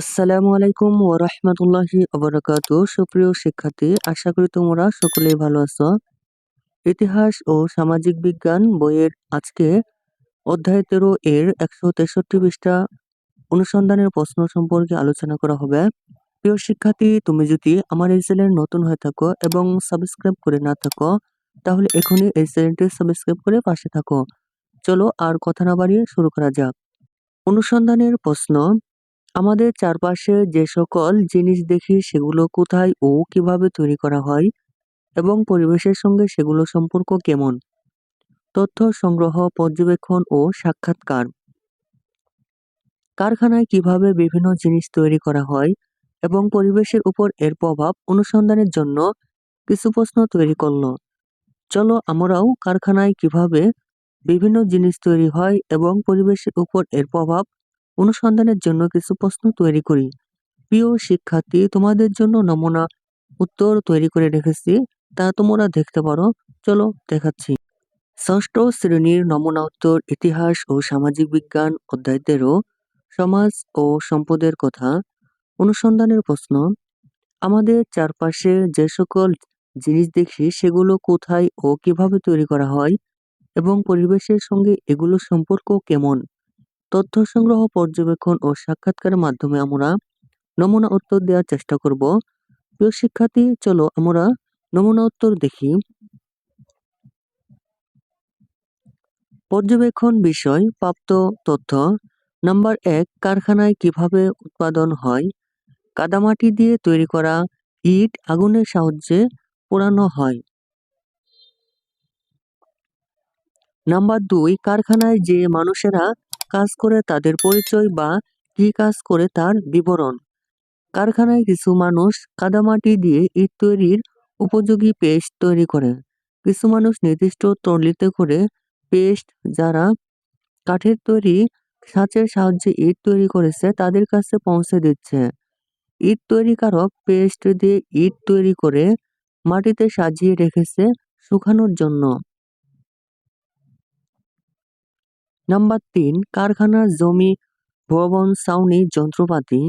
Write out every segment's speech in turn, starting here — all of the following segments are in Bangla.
আসসালামু আলাইকুম ও রাহমাতুল্লাহি ওয়া বারাকাতু। সুপ্রিয় শিক্ষার্থী, আশা করি তোমরা সকলেই ভালো আছো। ইতিহাস ও সামাজিক বিজ্ঞান বইয়ের আজকে অধ্যায় তেরো এর একশো তেষট্টি পৃষ্ঠা অনুসন্ধানের প্রশ্ন সম্পর্কে আলোচনা করা হবে। প্রিয় শিক্ষার্থী, তুমি যদি আমার এই চ্যানেল নতুন হয়ে থাকো এবং সাবস্ক্রাইব করে না থাকো, তাহলে এখনই এই চ্যানেলটি সাবস্ক্রাইব করে পাশে থাকো। চলো আর কথা না বাড়িয়ে শুরু করা যাক। অনুসন্ধানের প্রশ্ন আমাদের চারপাশে যে সকল জিনিস দেখি সেগুলো কোথায় ও কীভাবে তৈরি করা হয় এবং পরিবেশের সঙ্গে সেগুলো সম্পর্ক কেমন? তথ্য সংগ্রহ, পর্যবেক্ষণ ও সাক্ষাৎকার। কারখানায় কীভাবে বিভিন্ন জিনিস তৈরি করা হয় এবং পরিবেশের উপর এর প্রভাব অনুসন্ধানের জন্য কিছু প্রশ্ন তৈরি করল। চলো আমরাও কারখানায় কীভাবে বিভিন্ন জিনিস তৈরি হয় এবং পরিবেশের উপর এর প্রভাব অনুসন্ধানের জন্য কিছু প্রশ্ন তৈরি করি। প্রিয় শিক্ষার্থী, তোমাদের জন্য নমুনা উত্তর তৈরি করে রেখেছি, তা তোমরা দেখতে পারো। চলো দেখাচ্ছি। ষষ্ঠ শ্রেণির নমুনা উত্তর ইতিহাস ও সামাজিক বিজ্ঞান অধ্যায় তেরো সমাজ ও সম্পদের কথা। অনুসন্ধানের প্রশ্ন, আমাদের চারপাশে যে সকল জিনিস দেখি, সেগুলো কোথায় ও কীভাবে তৈরি করা হয় এবং পরিবেশের সঙ্গে এগুলো সম্পর্ক কেমন? তথ্য সংগ্রহ, পর্যবেক্ষণ ও সাক্ষাৎকারের মাধ্যমে আমরা নমুনা উত্তর দেওয়ার চেষ্টা করব। প্রিয় শিক্ষার্থী, চলো আমরা নমুনা উত্তর দেখি। পর্যবেক্ষণ বিষয়, প্রাপ্ত তথ্য। নাম্বার এক, কারখানায় কীভাবে উৎপাদন হয়? কাদামাটি দিয়ে তৈরি করা ইট আগুনের সাহায্যে পোড়ানো হয়। নাম্বার দুই, কারখানায় যে মানুষেরা কাজ করে তাদের পরিচয় বা কি কাজ করে তার বিবরণ। কারখানায় কিছু মানুষ কাদামাটি দিয়ে ইট তৈরির উপযোগী পেস্ট তৈরি করে। কিছু মানুষ নির্দিষ্ট ট্রলিতে করে পেস্ট যারা কাঠের তৈরি সাঁচের সাহায্যে ইট তৈরি করেছে তাদের কাছে পৌঁছে দিচ্ছে। ইট তৈরিকারক পেস্ট দিয়ে ইট তৈরি করে মাটিতে সাজিয়ে রেখেছে শুকানোর জন্য। নাম্বার তিন, কারখানার জমি, ভবন, ছাউনি, যন্ত্রপাতি।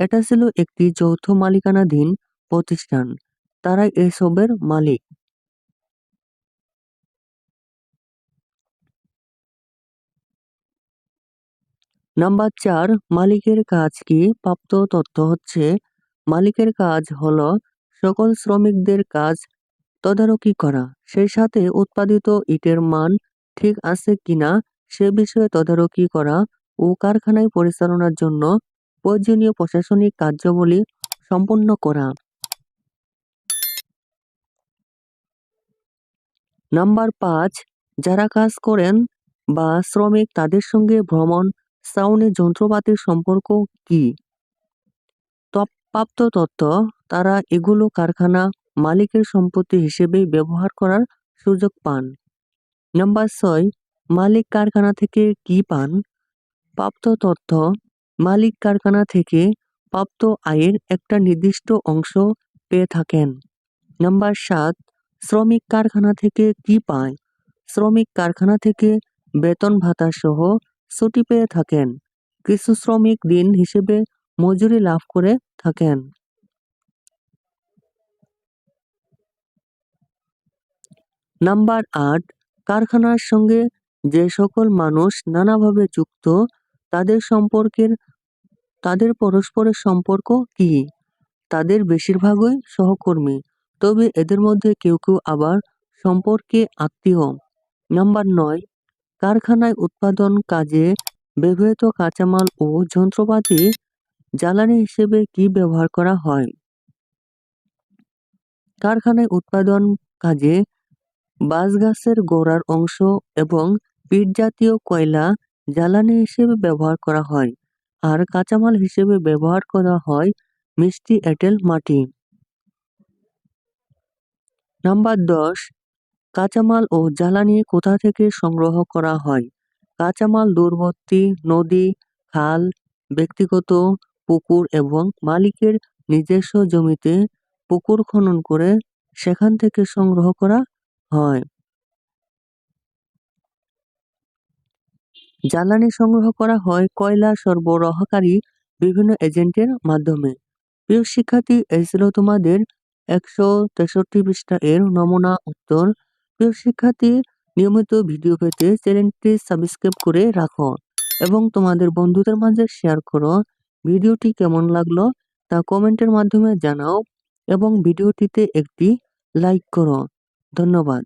এটা ছিল একটি যৌথ মালিকানাধীন প্রতিষ্ঠান। তারা এসবের মালিক। নাম্বার চার, মালিকের কাজ কি? প্রাপ্ত তথ্য হচ্ছে, মালিকের কাজ হল সকল শ্রমিকদের কাজ তদারকি করা। সেই সাথে উৎপাদিত ইটের মান ঠিক আছে কিনা সে বিষয়ে তদারকি করা ও কারখানায় পরিচালনার জন্য প্রয়োজনীয় প্রশাসনিক কার্যাবলী সম্পন্ন করা। নাম্বার পাঁচ, যারা কাজ করেন বা শ্রমিক, তাদের সঙ্গে ভ্রমণ ছাউনি যন্ত্রপাতির সম্পর্ক কি? প্রাপ্ত তথ্য তারা এগুলো কারখানা মালিকের সম্পত্তি হিসেবে ব্যবহার করার সুযোগ পান। নাম্বার ছয় মালিক কারখানা থেকে কি পান? প্রাপ্ত তথ্য, মালিক কারখানা থেকে প্রাপ্ত আয়ের একটা নির্দিষ্ট অংশ পেয়ে থাকেন। নাম্বার সাত, শ্রমিক কারখানা থেকে কি পায়? শ্রমিক কারখানা থেকে বেতন ভাতা সহ ছুটি পেয়ে থাকেন। কিছু শ্রমিক দিন হিসেবে মজুরি লাভ করে থাকেন। নাম্বার আট, কারখানার সঙ্গে যে সকল মানুষ নানাভাবে যুক্ত, তাদের সম্পর্কের, তাদের পরস্পরের সম্পর্ক কি? তাদের বেশিরভাগই সহকর্মী, তবে এদের মধ্যে কেউ কেউ আবার সম্পর্কে আত্মীয়। নাম্বার নয়, কারখানায় উৎপাদন কাজে ব্যবহৃত কাঁচামাল ও যন্ত্রপাতি জ্বালানি হিসেবে কি ব্যবহার করা হয়? কারখানায় উৎপাদন কাজে বাঁশগাছের গোড়ার অংশ এবং পিট জাতীয় কয়লা জ্বালানি হিসেবে ব্যবহার করা হয় আর কাঁচামাল হিসেবে ব্যবহার করা হয় মিষ্টি এঁটেল মাটি। নাম্বার দশ, কাঁচামাল ও জ্বালানি কোথা থেকে সংগ্রহ করা হয়? কাঁচামাল দূরবর্তী নদী, খাল, ব্যক্তিগত পুকুর এবং মালিকের নিজস্ব জমিতে পুকুর খনন করে সেখান থেকে সংগ্রহ করা হয়। জ্বালানি সংগ্রহ করা হয় কয়লা সরবরাহকারী বিভিন্ন এজেন্টের মাধ্যমে। প্রিয় শিক্ষার্থী, এই ছিল তোমাদের একশো তেষট্টি পৃষ্ঠা এর নমুনা উত্তর। প্রিয় শিক্ষার্থী, নিয়মিত ভিডিও পেতে চ্যানেলটি সাবস্ক্রাইব করে রাখো এবং তোমাদের বন্ধুদের মাঝে শেয়ার করো। ভিডিওটি কেমন লাগল তা কমেন্টের মাধ্যমে জানাও এবং ভিডিওটিতে একটি লাইক করো। ধন্যবাদ।